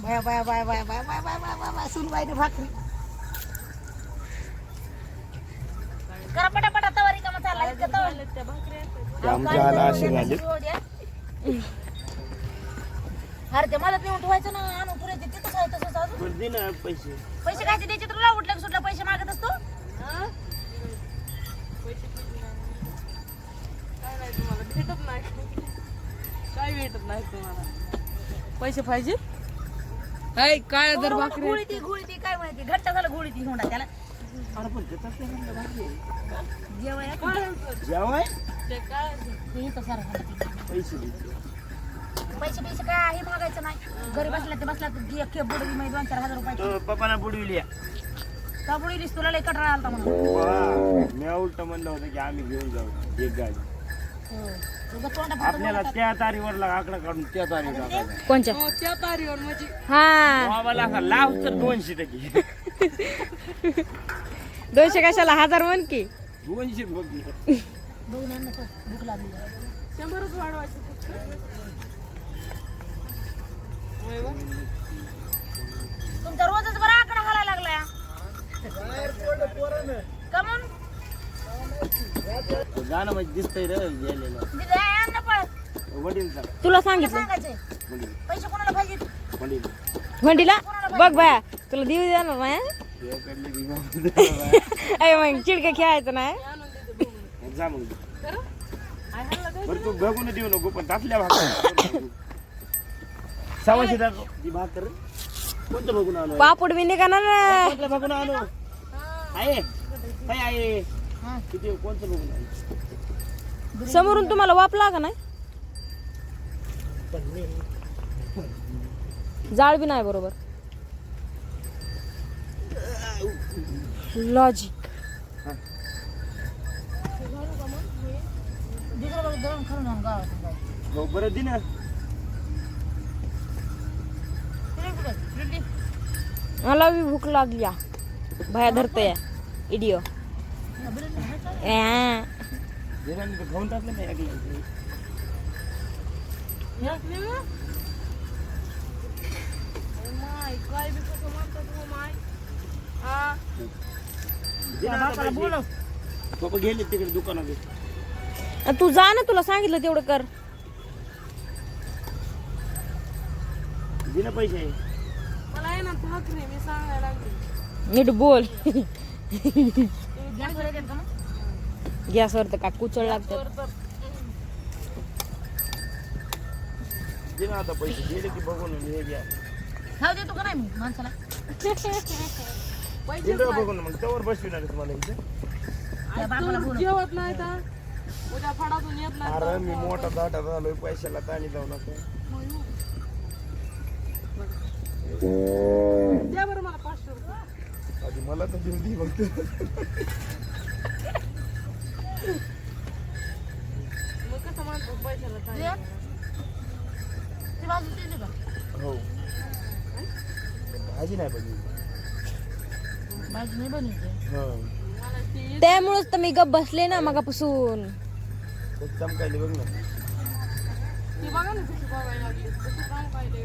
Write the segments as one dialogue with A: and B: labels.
A: बाया बाया बाया बाया बाया बाया बाया बाया बाया बाया सुनबाईने भाकरी करा पटापटा तवारी का चालला इतकं तवा
B: ते आमच्या आला असे झाले
A: अरे ते मला पिऊन ठेवायचं ना आणून पुरे तिथंच आहे तसंच अजून
B: दे ना पैसे
A: पैसे काय द्यायचे तुला उठलं सुटलं पैसे मागत असतो
C: काय नाही तुम्हाला भेटत नाही काय भेटत नाही तुम्हाला पैसे पाहिजे ऐ काय जर
A: काय माहिती? घट्ट झालं गुळीती होणार त्याला.
B: पैसे
A: पैसे काय आहे मागायचं नाही. घरी बसला ते बसला तर चार हजार रुपये.
B: बुडविली
A: का तुला लय कटाळा आलता म्हणून.
B: मी उलट म्हणलं होतं की आम्ही घेऊन जाऊ. एक गाडी. आपल्याला त्या तारीवर आकडा काढून त्या तारीवर टाकायचा.
D: कोणच्या?
C: हो त्या तारीवर म्हणजे
D: हा.
B: असा लाव तर दोनशे टक्के.
D: दोनशे कशाला? हजार म्हण की.
B: दोनशे बघ
C: शंभरच वाढवायचे फक्त. होय.
A: तुमचा रोजच बरा आकडा घालायला लागलाय. कमून.
B: गाणं म्हणजे दिसतंय रे गेलेलं.
A: आण ना
B: वडीलचा
D: तुला सांगितलं.
A: सांगायचंय.
B: वडील.
A: पैसे कोणाला पाहिजे
B: वडील.
D: म्हंडीला बघ बाया तुला देऊ द्या ना
B: दिवा.
D: अय मग चिडके खेळायचं नाही.
B: जा मग? बरं तू बघून देऊ नको पण तापल्या भाकर सवाशे दाखव ती भाकर कोणतं बघून आणू
D: पापड मी निघाणार ना.
B: कोणतं बघून आणू आहे. काय आहे. किती कोणतं बघून आणू
D: समोरून तुम्हाला वाप लागा नाही जाळ बी नाही बरोबर. लॉजिक.
B: हो बरं दे ना.
D: मला बी भूक लागली या. भया धरतोय. इडिओ
B: गेले तिकडे दुकानात.
D: तू जा ना तुला सांगितलं तेवढं कर.
B: दे ना पैसे.
C: मला आहे ना भाकरी मी सांगायला लागली.
D: नीट बोल.
A: गॅसवर का?
D: गॅसवर तर काय कुचळ लागतात.
B: दे ना आता पैसे. गेले की बघून हे घ्या.
A: खाऊ देतो का नाही मी माणसाला
C: पैसे
B: बघून. मग त्यावर बसविणार आहे तुम्हाला इथे.
A: त्या बापाला बोलव.
C: जेवत नाही का उद्या फडातून येत नाही
B: अरे मी मोठा दाटा झालोय. पैशाला ताणी जाऊ नका.
C: द्या बरं मला पाचशे
B: आधी मला तर देऊ दे बघतो.
C: मग कसं म्हणतो पैशाला काय
A: दे. ती बाजू दिली का?
B: हो. भाजी नाही पाहिजे
A: बाजू नाही बनवते
B: हो.
C: मला ती
D: त्यामुळेच तर मी गप बसले ना मगापासून.
B: ते चमकायले बघ ना.
C: ती बघा ना कशी बघायला लागली. कशी काम पाहिजे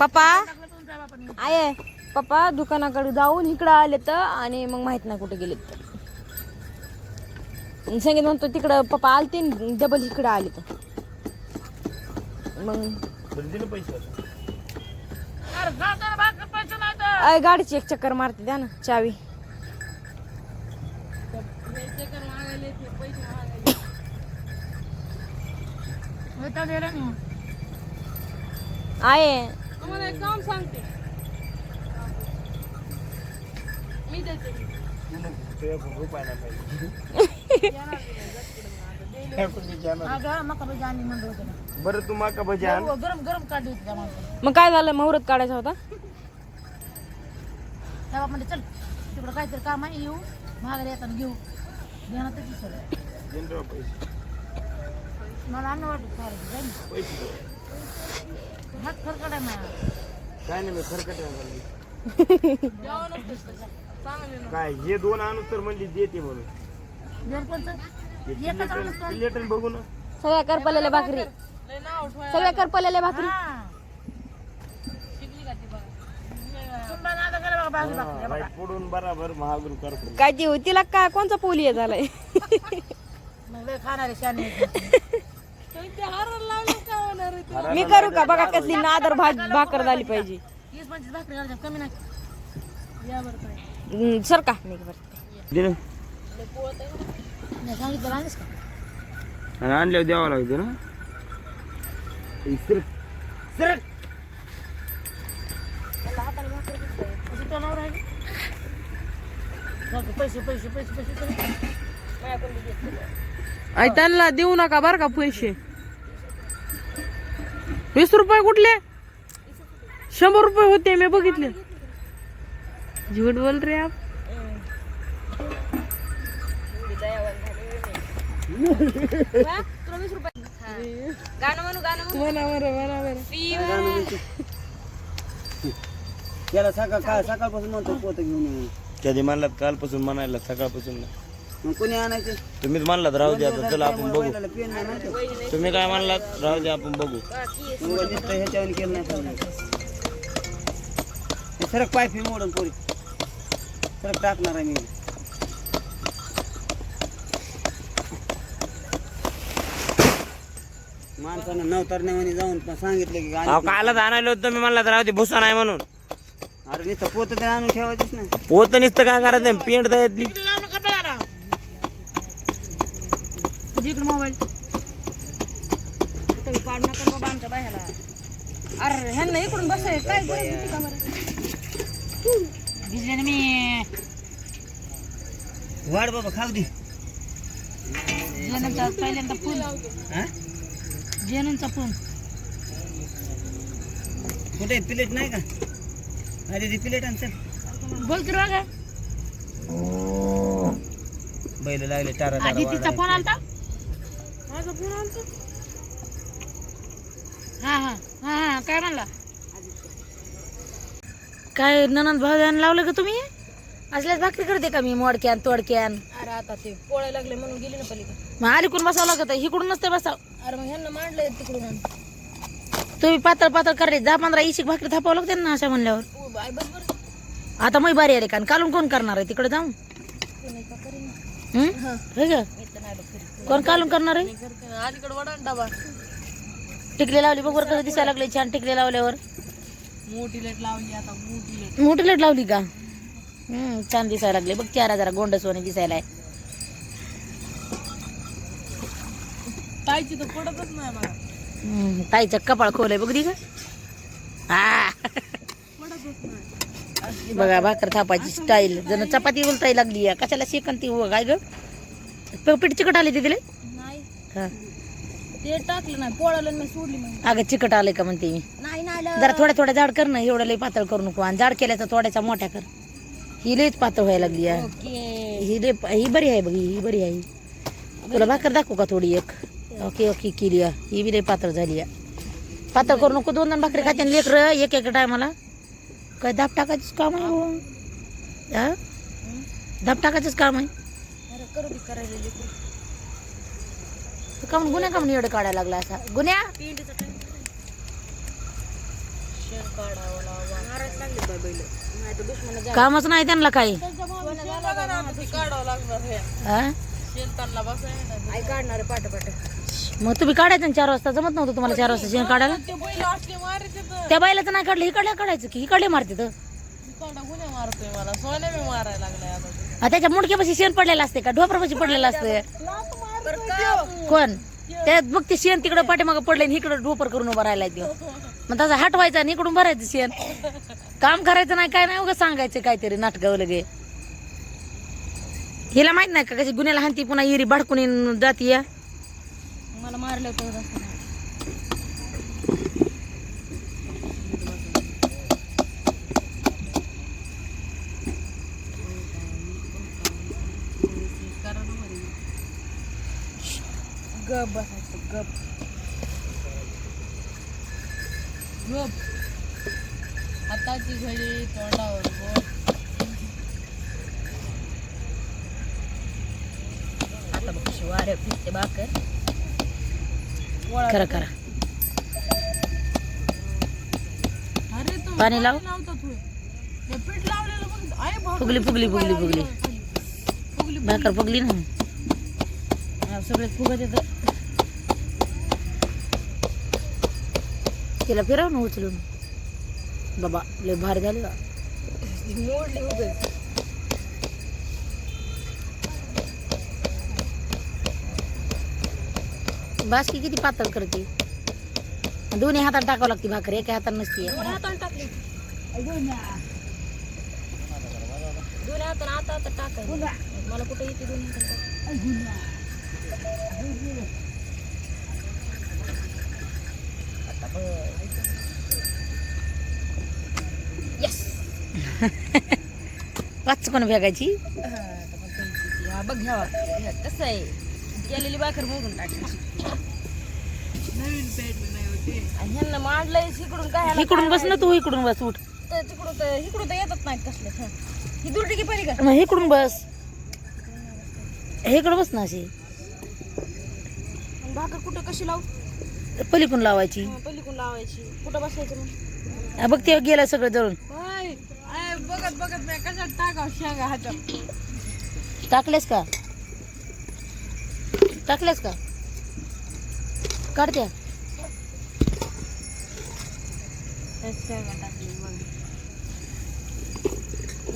C: पप्पा?
B: आहे
D: पप्पा दुकानाकडे जाऊन इकडं आले तर आणि मग माहीत नाही कुठे गेले तर. सांगितलं म्हणतो तिकडं पप्पा आलते डबल इकडं आले तर. मग अय गाडीची एक चक्कर मारते द्या ना चावी. आहे
C: तुम्हाला एक काम सांगते. मी देते.
B: बर तुम्हा का
A: गरम गरम काढली
D: मग काय झालं? मुहूर्त काढायचा होता?
A: तेव्हा म्हणजे चल तिकडं काहीतरी काम आहे येऊ. महागारी येतात घेऊ. देणार
B: त्याची
A: मला अन्न वाटत
B: काय नाही मी खरकट आहे म्हणली.
C: जेवणच नसतं का? चांगले ना
B: काय हे दोन आणू तर म्हणजे देते म्हणून
A: एकच आणून
B: बघू ना
D: सगळ्या करपलेल्या भाकरी
C: लय नाव ठेवायला
D: सगळ्या करपलेल्या भाकरी
A: हा.
C: शिकली का ती बघा
A: तुंबा नादा करा बघा बाजू बाजू. हे बघा.
B: बाई पुढून बराबर महागून करतो
D: काय ती होती तिला काय कोणचा पोलिओ झालाय
A: मग लय खाणारे शाने
C: ते लावलं का?
D: मी करू का? बघा कसली नादर भाज भाकर झाली पाहिजे.
A: वीस पंचवीस भाकरी घालायच्या कमी नाही.
C: या बरं काय?
D: हम्म, सर का? नाही बरं.
B: दे ना
A: नाही सांगितलं आणलीस का?
B: आणि आणल्यावर द्यावं लागतं ना.
A: पैसे पैसे पैसे पैसे.
C: आई त्यांना देऊ नका बर का पैसे. वीस रुपये कुठले शंभर रुपये होते मी बघितले झूट बोल रे आप
D: गाणं म्हणू गाणं
E: त्याला सकाळ सकाळपासून म्हणतो पोत घेऊन.
B: कधी म्हणलात कालपासून म्हणायला सकाळपासून.
E: मग कोणी आणायचे?
B: तुम्हीच म्हणलात राहू द्या आता चला आपण बघू.
E: बैलाला पेन नाही माहिती.
B: तुम्ही काय म्हणलात? राहू द्या आपण बघू.
E: मग नुसतं ह्याच्यावर केलं नाही हे सरक पाय फी मोडून पोरी. सरक टाकणार आहे मी. माणसानं नवतरण्यामध्ये जाऊन पण सांगितलं की
B: अहो कालच आणायला होतं तुम्ही म्हणलात राहू दे भुसा नाही म्हणून.
E: अरे नुसतं पोत ते आणून ठेवायचंच नाही.
B: पोत नुसतं काय करायचं पेंट द्यायची
A: इकडे मोबाईल
D: तुम्ही पाडू नका बाबा आमच्या बाह्याला अरे ह्यांना इकडून बसाय काय गरज होती का बरं?
A: भिजले ना मी.
E: वाढ बाबा खाऊ दे.
A: जेनचा पहिल्यांदा फुल
E: हा?
A: जेनचा फुल
E: कुठे प्लेट नाही का? अरे ती प्लेट आण चल.
A: बोल की बघा
E: बैल लागले टारा
A: आधी तिचा फोन. आलता?
C: माझा फोन आलता?
A: हा हा हा. काय म्हणला? काय ननंद भाऊ लावलं का तुम्ही? असल्याच भाकरी करते का मी मोडक्यान तोडक्यान?
D: अरे आता ते पोळायला लागले म्हणून गेली ना पलीकडे.
A: मग अलीकडून बसावं लागत इकडून नसते बसाव.
D: अरे मग ह्यांना मांडलंय तिकडून.
A: तुम्ही पातळ पातळ करले दहा पंधरा इशिक भाकरी थापावं लागते ना अशा म्हणल्यावर.
D: ओ बाय बरोबर
A: आता मग बारी आले का? आणि कालून कोण करणार आहे? तिकडे जाऊन. हम्म? होय का? कोण कालून करणार आहे?
C: अलीकडे वडा आणि डबा.
A: टिकले लावली बघ बरं कसं दिसायला लागले छान टिकले लावल्यावर.
C: मोठी लेट लावली आता मोठी
A: लाइट. लावली का? हम्म छान दिसायला लागले बघ चार जरा गोंडसवाने दिसायला आहे.
C: ताईची तर पडतच नाही मला.
A: हम्म, ताईचं कपाळ खोलय बघ दी का हा. बघा भाकर थापायची स्टाईल जण चपाती बोलताय लागली. कशाला शेकन ती हो, काय ग? प- पीठ चिकट आले तिथे
D: नाही.
A: हा.
D: ते टाकलं नाही पोळाला मी सोडली मग.
A: अगं चिकट आलंय का म्हणते मी?
D: नाही नाही
A: जरा थोड्या थोड्या जाड कर ना एवढं लई पातळ करू नको. आणि जाड केल्याचा थोड्याचा मोठ्या कर. ही लईच पातळ व्हायला लागली आहे
D: ओके.
A: ही लई ही बरी आहे बघ ही ही बरी आहे. तुला भाकर दाखवू का थोडी एक? ओके ओके केली आहे. ही बी लई पातळ झाली आहे पातळ करू नको दोन दोन भाकरी खाते लेकर एक एक टायमाला. काय दाब टाकायचंच काम आहे हो. हा? दाब टाकायचंच काम आहे.
D: अरे करू करायला लेकरू.
A: तू का म्हणून गुन्हा एवढं काढायला लागला असा. गुन्ह्या? कामच नाही त्यांना काही. मग तुम्ही काढायचं चार वाजता जमत नव्हतं तुम्हाला चार वाजता शेण काढायला? त्या बायलाचं नाही काढलं इकडल्या काढायचं की इकडले मारते तर. त्याच्या मुडक्यापाशी शेण पडलेलं असते का? ढोपरापाशी पडलेलं असतं कोण? त्यात बघ ते शेण तिकडं पाठीमागं पडले इकडं ढोपर करून उभं राहिलाय ते मग तसं हटवायचं आणि इकडून भरायचं शेण. काम करायचं नाही काय नाही उगा सांगायचं काहीतरी नाटकावं लगे हिला माहीत नाही का कशी गुन्ह्याला हानती पुन्हा हिरी भडकून जाती या
D: मला मारलं होतं रस्त्याने. गप बसायचं गप
C: गप हाताची घडी तोंडावर बोट
D: आता बघ कशी वाऱ्या फिरते भाकर
A: खरं करा
C: अरे तो
A: पाणी लाव.
C: लावतात होय. ते पीठ लावलेलं पण आहे भाकर
A: फुगली, फुगली, फुगली, फुगली.
C: फुगली
A: भाकर पगली ना. हा, सगळे फुगत येतं तिला फिरव ना उचलून. बाबा, लय भारी झाली. का
D: मोडली उगाच.
A: बासकी किती पातळ करते? दोन्ही हातात टाकावं लागते भाकर, एका हातात नसते.
D: दोन्ही हाताने टाकली. दोन्ही हाताने आता आता टाकायचं मला कुठे येते दोन्ही हाताने? टाकायला?
A: पाच पण भेगायची?
D: हा, बघ घ्यावा. घ्या. कसं आहे? केलेली भाकर मोजून टाकायची.
C: नवीन पेट नाही
D: ह्यांना मांडलंय इकडून काय
A: इकडून बस ना तू इकडून बस उठ.
D: तर तिकडून तर इकडून तर येतच नाहीत कसले. हं. ही दुर्टी की परी का?
A: मग इकडून बस. इकडं बस ना अशी.
D: भाकर कुठं कशी लावू?
A: पलीकडून लावायची.
D: हं, पलीकडून लावायची. कुठं बसायचं मग?
A: हा, बघ ते गेलं सगळं जळून.
C: आय आय बघत बघत मी कशात टाकाव शेंगा हातात?
A: टाकलेस का? टाकलेस का? काढत्या
D: त्यात शेंगा टाकली मग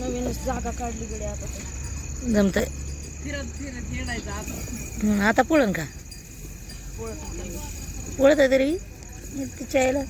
D: नवीनच जागा काढली आता तर.
A: जमतंय.
C: फिरत फिरत येडायचं आता.
A: हं, आता पुळण का? पुळत आहे तरी. तिच्या यायला